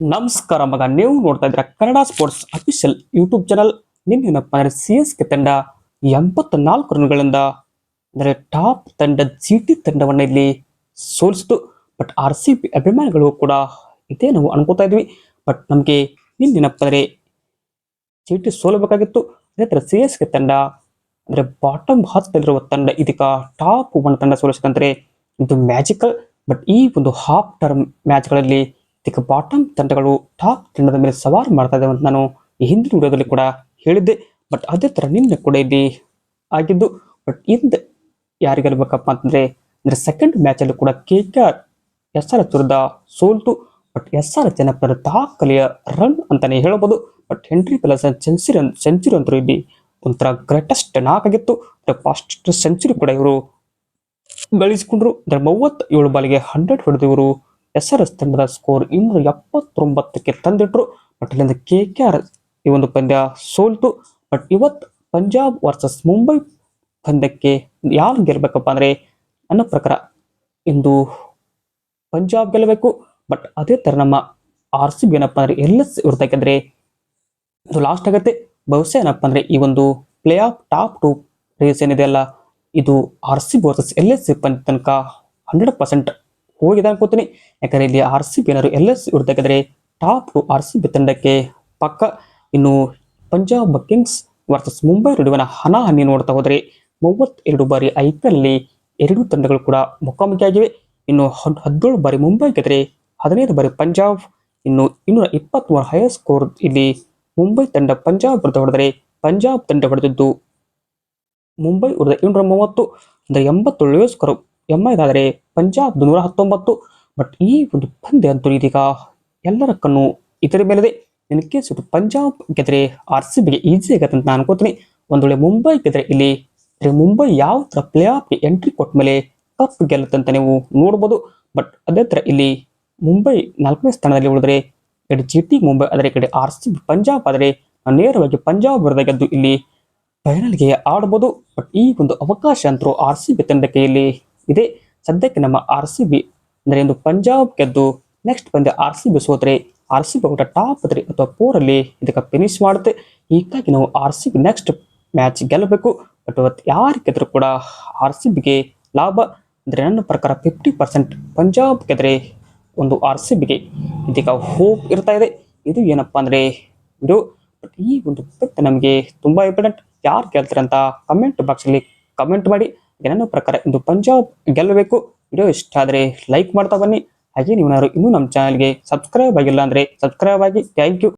ನಮಸ್ಕಾರ ಮಗ, ನೀವು ನೋಡ್ತಾ ಇದ್ರೆ Kannada sports official YouTube channel ನಿನ್ನೇನಪ್ಪ ಅಂದ್ರೆ ಸಿ ಎಸ್ ಕೆ ತಂಡ ಎಂಬತ್ನಾಲ್ಕು ರನ್ಗಳಿಂದ ಅಂದರೆ ಟಾಪ್ ತಂಡ ಜಿ ಟಿ ತಂಡವನ್ನು ಇಲ್ಲಿ ಸೋಲಿಸಿತು. ಬಟ್ ಆರ್ ಸಿ ಬಿ ಅಭಿಮಾನಿಗಳು ಕೂಡ ಇದೇ ನಾವು ಅನ್ಕೋತಾ ಇದ್ವಿ. ಬಟ್ ನಮಗೆ ನಿನ್ನೇನಪ್ಪ ಅಂದ್ರೆ ಜಿ ಟಿ ಸೋಲಬೇಕಾಗಿತ್ತು. ಅದೇ ಥರ ಸಿ ಎಸ್ ಕೆ ತಂಡ ಅಂದರೆ ಬಾಟಮ್ ಹತ್ತಲ್ಲಿರುವ ತಂಡ ಇದಕ್ಕೆ ಟಾಪ್ ಒನ್ ತಂಡ ಸೋಲಿಸಿದಂದ್ರೆ ಇದು ಮ್ಯಾಜಿಕಲ್ ಬಟ್ ಈ ಒಂದು ಹಾಫ್ ಟರ್ಮ್ ಮ್ಯಾಚ್ಗಳಲ್ಲಿ ಇದಕ್ಕೆ ಬಾಟಮ್ ತಂಡಗಳು ಟಾಪ್ ತಂಡದ ಮೇಲೆ ಸವಾರು ಮಾಡ್ತಾ ಅಂತ ನಾನು ಈ ಹಿಂದಿನ ವಿಡಿಯೋದಲ್ಲಿ ಕೂಡ ಹೇಳಿದ್ದೆ. ಬಟ್ ಅದೇ ಥರ ನಿನ್ನೆ ಕೂಡ ಇಲ್ಲಿ ಆಗಿದ್ದು ಬಟ್ ಇಂದ ಯಾರಿಗೆ ಗೆಲ್ಬೇಕಪ್ಪ ಅಂತಂದರೆ, ಅಂದರೆ ಸೆಕೆಂಡ್ ಮ್ಯಾಚಲ್ಲೂ ಕೂಡ K K R S R H ಸೋಲ್ತು. But S R H ದಾಖಲೆಯ ರನ್ ಅಂತಲೇ ಹೇಳ್ಬೋದು. ಬಟ್ ಹೆನ್ರಿ ಪೆಲಸನ್ ಸೆಂಚುರಿ ಸೆಂಚುರಿ ಅಂತೂ ಇಲ್ಲಿ ಒಂಥರ ಗ್ರೇಟೆಸ್ಟ್ ನಾಕಾಗಿತ್ತು ಫಾಸ್ಟ್ ಸೆಂಚುರಿ ಕೂಡ ಇವರು ಗಳಿಸಿಕೊಂಡ್ರು. ಅಂದರೆ ಮೂವತ್ತೇಳು ಬಾಲಿಗೆ ಹಂಡ್ರೆಡ್ ಹೊಡೆದು ಇವರು ಎಸ್ ಆರ್ ಎಸ್ ತಂಡದ ಸ್ಕೋರ್ ಇನ್ನೂರ ಎಪ್ಪತ್ತೊಂಬತ್ತಕ್ಕೆ ತಂದಿಟ್ರು. ಬಟ್ ಇಲ್ಲಿಂದ ಕೆ ಕೆ ಆರ್ ಈ ಒಂದು ಪಂದ್ಯ ಸೋಲ್ತು. ಬಟ್ ಇವತ್ತು ಪಂಜಾಬ್ ವರ್ಸಸ್ ಮುಂಬೈ ಪಂದ್ಯಕ್ಕೆ ಯಾರು ಗೆಲ್ಲಬೇಕಪ್ಪ ಅಂದರೆ ನನ್ನ ಪ್ರಕಾರ ಇಂದು ಪಂಜಾಬ್ ಗೆಲ್ಲಬೇಕು. ಬಟ್ ಅದೇ ಥರ ನಮ್ಮ ಆರ್ ಸಿ ಬಿ ಏನಪ್ಪ ಅಂದ್ರೆ ಎಲ್ ಎಸ್ ಇರ್ತಕ್ಕಂದ್ರೆ ಇದು ಲಾಸ್ಟ್ ಆಗುತ್ತೆ. ಬಹುಶಃ ಏನಪ್ಪ ಅಂದರೆ ಈ ಒಂದು play off top two race ಏನಿದೆ ಅಲ್ಲ, ಇದು R C B versus L S G ಪಂದ್ಯ ತನಕ ಹಂಡ್ರೆಡ್ ಪರ್ಸೆಂಟ್ ಹೋಗಿದೆ ಅನ್ಕೋತೀನಿ ಯಾಕಂದರೆ ಇಲ್ಲಿ ಆರ್ ಸಿ ಬಿ ಏನಾದ್ರು L S ಇರ್ತಕ್ಕಂದರೆ top two R C B ತಂಡಕ್ಕೆ ಪಕ್ಕ ಇನ್ನು ಪಂಜಾಬ್ ಕಿಂಗ್ಸ್ ವರ್ಸಸ್ ಮುಂಬೈ ನಡುವಿನ ಹನಾಹನಿ ನೋಡ್ತಾ ಹೋದರೆ ಮೂವತ್ತೆರಡು ಬಾರಿ ಐ ಪಿ ಅಲ್ಲಿ ಎರಡು ತಂಡಗಳು ಕೂಡ ಮುಖಾಮುಖಿಯಾಗಿವೆ ಇನ್ನು ಹದ್- ಹದಿನೇಳು ಬಾರಿ ಮುಂಬೈ ಗೆದ್ರೆ ಹದಿನೈದು ಬಾರಿ ಪಂಜಾಬ್, ಇನ್ನು ಇನ್ನೂರ ಇಪ್ಪತ್ತ್ಮೂರು ಹೈಯರ್ ಸ್ಕೋರ್ ಇಲ್ಲಿ ಮುಂಬೈ ತಂಡ ಪಂಜಾಬ್ ವಿರುದ್ಧ ಹೊಡೆದರೆ ಪಂಜಾಬ್ ತಂಡ ಹೊಡೆದಿದ್ದು ಮುಂಬೈ ವಿರುದ್ಧ ಇನ್ನೂರ ಮೂವತ್ತು, ಅಂದರೆ ಎಂಬತ್ತೇಳು ಸ್ಕೋರ್ ಎಂಬೈದಾದರೆ ಪಂಜಾಬ್ ನೂರ ಹತ್ತೊಂಬತ್ತು. ಬಟ್ ಈ ಒಂದು ಪಂದ್ಯ ಅಂತೂ ಇದೀಗ ಎಲ್ಲರ ಕಣ್ಣು ಇದರ ಮೇಲಿದೆ ಇನ್ ಕೇಸ್ ಪಂಜಾಬ್ ಗೆದ್ರೆ ಆರ್ ಸಿ ಬಿಗೆ ಈಸಿ ಆಗತ್ತೆ ಅಂತ ನಾನು ಅನ್ಕೋತೀನಿ. ಒಂದು ವೇಳೆ ಮುಂಬೈ ಗೆದ್ರೆ ಇಲ್ಲಿ ಮುಂಬೈ ಯಾವ ತರ ಪ್ಲೇ ಆಫ್ಗೆ ಎಂಟ್ರಿ ಕೊಟ್ಟ ಮೇಲೆ ಕಪ್ ಗೆಲ್ಲುತ್ತೆ ಅಂತ ನೀವು ನೋಡ್ಬೋದು. ಬಟ್ ಅದೇ ತರ ಇಲ್ಲಿ ಮುಂಬೈ ನಾಲ್ಕನೇ ಸ್ಥಾನದಲ್ಲಿ ಉಳಿದ್ರೆ ಎರಡು ಜಿ ಮುಂಬೈ, ಆದರೆ ಕಡೆ ಆರ್ ಸಿ ಬಿ ಪಂಜಾಬ್, ಆದರೆ ನೇರವಾಗಿ ಪಂಜಾಬ್ ಬರೆದ ಗೆದ್ದು ಇಲ್ಲಿ ಫೈನಲ್ಗೆ ಆಡ್ಬೋದು. ಬಟ್ ಈ ಒಂದು ಅವಕಾಶ ಅಂತೂ ಆರ್ ಸಿ ಬಿ ತಂಡಕ್ಕೆ ಇಲ್ಲಿ ಇದೆ. ಸದ್ಯಕ್ಕೆ ನಮ್ಮ ಆರ್ ಸಿ ಬಿ ಅಂದ್ರೆ ಒಂದು ಪಂಜಾಬ್ ಗೆದ್ದು ನೆಕ್ಸ್ಟ್ ಪಂದ್ಯ ಆರ್ ಸಿ ಬಿ ಸೋತ್ರೆ, ಆರ್ ಸಿ ಬಿ ಊಟ ಟಾಪ್ ತ್ರೀ ಅಥವಾ ಫೋರ್ ಅಲ್ಲಿ ಇದಕ್ಕೆ ಫಿನಿಶ್ ಮಾಡುತ್ತೆ. ಹೀಗಾಗಿ ನಾವು R C B next match ಗೆಲ್ಲಬೇಕು. ಬಟ್ ಇವತ್ತು ಯಾರು ಗೆದ್ರು ಕೂಡ ಆರ್ ಸಿ ಬಿಗೆ ಲಾಭ. ಅಂದ್ರೆ ನನ್ನ ಪ್ರಕಾರ ಫಿಫ್ಟಿ ಪರ್ಸೆಂಟ್ ಪಂಜಾಬ್ ಗೆದ್ರೆ ಒಂದು ಆರ್ ಸಿ ಬಿಗೆ ಇದೀಗ ಹೋಪ್ ಇರ್ತಾ ಇದೆ. ಇದು ಏನಪ್ಪಾ ಅಂದ್ರೆ ಇದು ಬಟ್ ಈ ಒಂದು ಪೆಟ್ ನಮಗೆ ತುಂಬಾ ಇಂಪಾರ್ಟೆಂಟ್ ಯಾರು ಗೆಲ್ತಾರೆ ಅಂತ ಕಮೆಂಟ್ ಬಾಕ್ಸ್ ಅಲ್ಲಿ ಕಮೆಂಟ್ ಮಾಡಿ. ನನ್ನ ಪ್ರಕಾರ ಇಂದು ಪಂಜಾಬ್ ಗೆಲ್ಲಬೇಕು. ವಿಡಿಯೋ ಇಷ್ಟ ಆದರೆ ಲೈಕ್ ಮಾಡ್ತಾ ಬನ್ನಿ. ಹಾಗೆ ನೀವು ಇನ್ನೂ ನಮ್ಮ ಚಾನಲ್ಗೆ ಸಬ್ಸ್ಕ್ರೈಬ್ ಆಗಿಲ್ಲ ಅಂದರೆ ಸಬ್ಸ್ಕ್ರೈಬ್ ಆಗಿ. Thank you